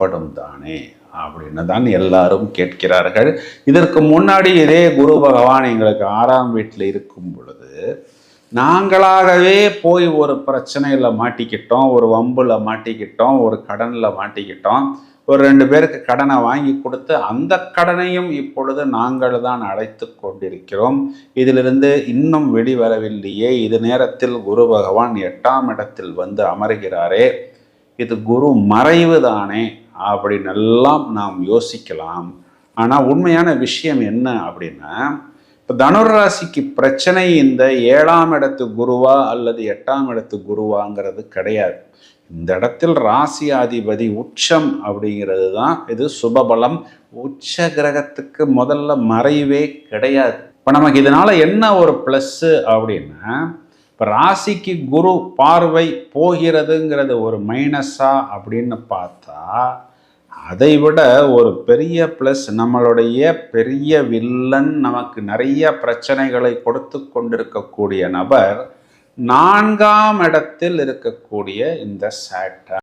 படும் தானே அப்படின்னு தான் எல்லாரும் கேட்கிறார்கள். இதற்கு முன்னாடி இதே குரு பகவான் எங்களுக்கு ஆறாம் வீட்டில் இருக்கும் பொழுது நாங்களாகவே போய் ஒரு பிரச்சனையில் மாட்டிக்கிட்டோம் ஒரு வம்பில் மாட்டிக்கிட்டோம் ஒரு கடனில் மாட்டிக்கிட்டோம். ஒரு ரெண்டு பேருக்கு கடனை வாங்கி கொடுத்து அந்த கடனையும் இப்பொழுது நாங்கள் தான் அழைத்து கொண்டிருக்கிறோம். இதிலிருந்து இன்னும் வெளிவரவில்லையே. இது நேரத்தில் குரு பகவான் எட்டாம் இடத்தில் வந்து அமர்கிறாரே. இது குரு மறைவு தானே. அப்படின்னு எல்லாம் நாம் யோசிக்கலாம். ஆனால் உண்மையான விஷயம் என்ன அப்படின்னா இப்போ தனுராசிக்கு பிரச்சனை இந்த ஏழாம் இடத்து குருவா அல்லது எட்டாம் இடத்து குருவாங்கிறது கிடையாது. இந்த இடத்தில் ராசி அதிபதி உச்சம் அப்படிங்கிறது தான் இது சுபபலம். உச்ச கிரகத்துக்கு முதல்ல மறைவே கிடையாது. இப்போ நமக்கு இதனால் என்ன ஒரு ப்ளஸ்ஸு அப்படின்னா இப்போ ராசிக்கு குரு பார்வை போகிறதுங்கிறது ஒரு மைனஸா அப்படின்னு பார்த்தா அதை விட ஒரு பெரிய ப்ளஸ் நம்மளுடைய பெரிய வில்லன் நமக்கு நிறைய பிரச்சனைகளை கொடுத்து கொண்டிருக்கக்கூடிய நபர் நான்காம் இடத்தில் இருக்கக்கூடிய இந்த சேட்டர்